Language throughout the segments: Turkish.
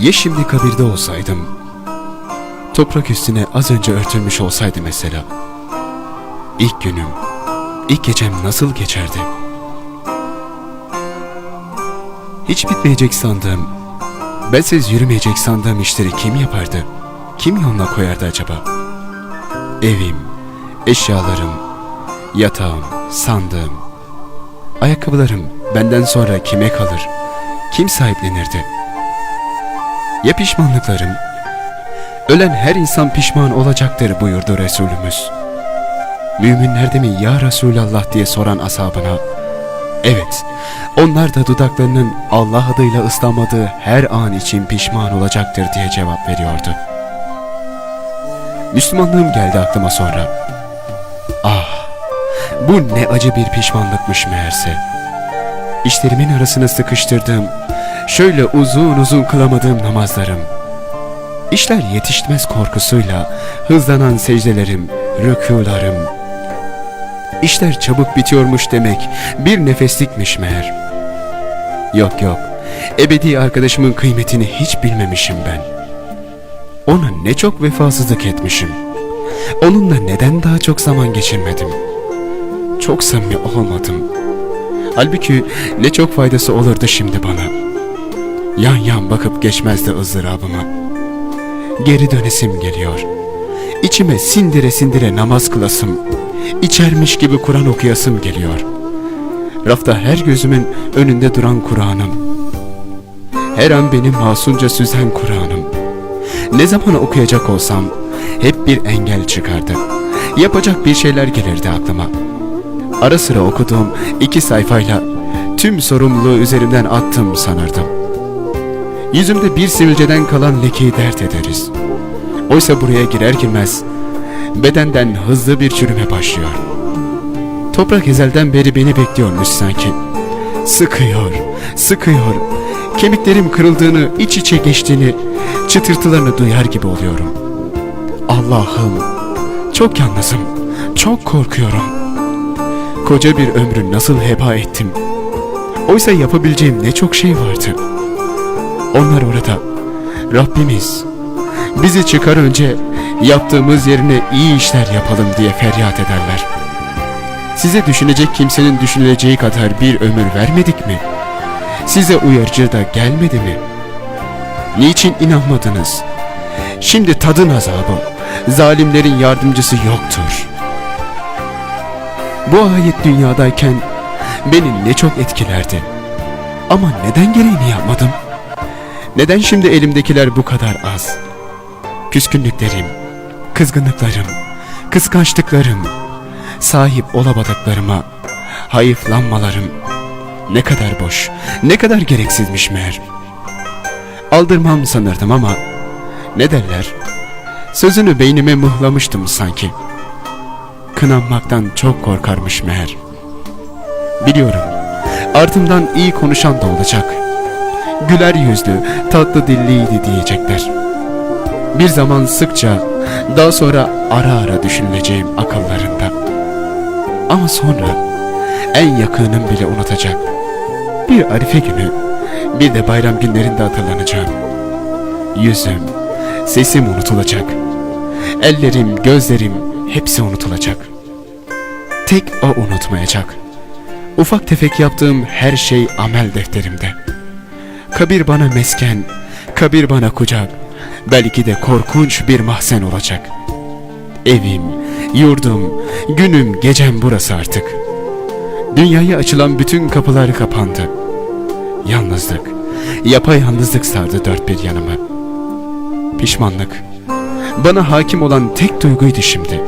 Ya şimdi kabirde olsaydım? Toprak üstüne az önce örtülmüş olsaydı mesela. İlk günüm, ilk gecem nasıl geçerdi? Hiç bitmeyecek sandığım, bensiz yürümeyecek sandığım işleri kim yapardı? Kim yoluna koyardı acaba? Evim, eşyalarım, yatağım, sandığım, ayakkabılarım benden sonra kime kalır? Kim sahiplenirdi? Ya pişmanlıklarım? Ölen her insan pişman olacaktır buyurdu Resulümüz. Müminler de mi ya Resulallah diye soran ashabına, evet onlar da dudaklarının Allah adıyla ıslanmadığı her an için pişman olacaktır diye cevap veriyordu. Müslümanlığım geldi aklıma sonra. Ah, bu ne acı bir pişmanlıkmış meğerse. İşlerimin arasına sıkıştırdığım, şöyle uzun uzun kılamadığım namazlarım. İşler yetişmez korkusuyla hızlanan secdelerim, rükûlarım. İşler çabuk bitiyormuş demek bir nefeslikmiş meğer. Yok yok, ebedi arkadaşımın kıymetini hiç bilmemişim ben. Ona ne çok vefasızlık etmişim. Onunla neden daha çok zaman geçirmedim? Çok samimi olmadım. Halbuki ne çok faydası olurdu şimdi bana. Yan yan bakıp geçmezdi ızdırabıma. Geri dönesim geliyor. İçime sindire sindire namaz kılasım, içermiş gibi Kur'an okuyasım geliyor. Rafta her gözümün önünde duran Kur'an'ım. Her an beni masunca süzen Kur'an'ım. Ne zaman okuyacak olsam hep bir engel çıkardı. Yapacak bir şeyler gelirdi aklıma. Ara sıra okuduğum iki sayfayla tüm sorumluluğu üzerimden attım sanırdım. Yüzümde bir sivilceden kalan lekeyi dert ederiz. Oysa buraya girer girmez bedenden hızlı bir çürüme başlıyor. Toprak ezelden beri beni bekliyormuş sanki. Sıkıyor, sıkıyor. Kemiklerim kırıldığını, iç içe geçtiğini, çıtırtılarını duyar gibi oluyorum. Allah'ım, çok yalnızım, çok korkuyorum. Koca bir ömrü nasıl heba ettim. Oysa yapabileceğim ne çok şey vardı. Onlar orada. Rabbimiz bizi çıkar önce yaptığımız yerine iyi işler yapalım diye feryat ederler. Size düşünecek kimsenin düşünüleceği kadar bir ömür vermedik mi? Size uyarıcı da gelmedi mi? Niçin inanmadınız? Şimdi tadın azabı. Zalimlerin yardımcısı yoktur. Bu ayet dünyadayken beni ne çok etkilerdi. Ama neden gereğini yapmadım? Neden şimdi elimdekiler bu kadar az? Küskünlüklerim, kızgınlıklarım, kıskançlıklarım, sahip olamadıklarıma, hayıflanmalarım ne kadar boş, ne kadar gereksizmiş meğer. Aldırmam sanırdım ama ne derler? Sözünü beynime mıhlamıştım sanki. Kınanmaktan çok korkarmış meğer. Biliyorum, ardımdan iyi konuşan da olacak. Güler yüzlü, tatlı dilliydi diyecekler. Bir zaman sıkça, daha sonra ara ara düşünüleceğim akıllarında. Ama sonra en yakınım bile unutacak. Bir arife günü, bir de bayram günlerinde hatırlanacağım. Yüzüm, sesim unutulacak. Ellerim, gözlerim hepsi unutulacak. Tek o unutmayacak. Ufak tefek yaptığım her şey amel defterimde. Kabir bana mesken, kabir bana kucak, belki de korkunç bir mahzen olacak. Evim, yurdum, günüm, gecem burası artık. Dünyaya açılan bütün kapılar kapandı. Yalnızlık, yapayalnızlık sardı dört bir yanımı. Pişmanlık, bana hakim olan tek duyguydu şimdi.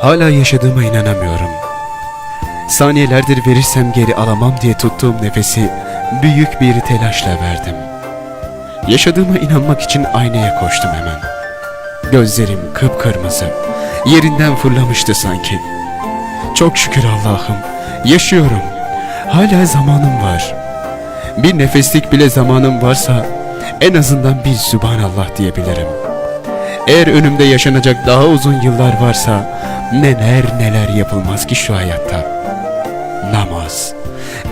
Hala yaşadığıma inanamıyorum. Saniyelerdir verirsem geri alamam diye tuttuğum nefesi büyük bir telaşla verdim. Yaşadığıma inanmak için aynaya koştum hemen. Gözlerim kıpkırmızı, yerinden fırlamıştı sanki. Çok şükür Allah'ım, yaşıyorum. Hala zamanım var. Bir nefeslik bile zamanım varsa en azından bir Sübhanallah diyebilirim. Eğer önümde yaşanacak daha uzun yıllar varsa neler neler yapılmaz ki şu hayatta. Namaz.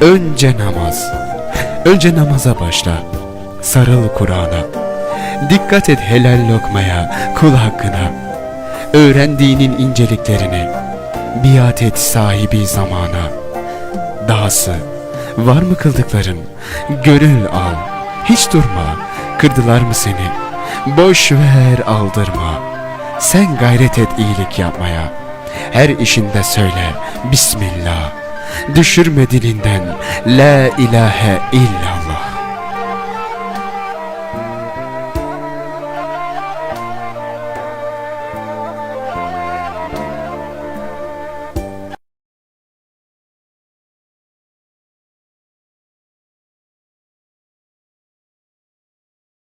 Önce namaz. Önce namaza başla. Sarıl Kur'an'a. Dikkat et helal lokmaya, kul hakkına. Öğrendiğinin inceliklerini. Biat et sahibi zamana. Dahası var mı kıldıkların? Gönül al. Hiç durma. Kırdılar mı seni? Boş ver aldırma. Sen gayret et iyilik yapmaya. Her işinde söyle Bismillah. Düşürme dilinden La ilahe illallah.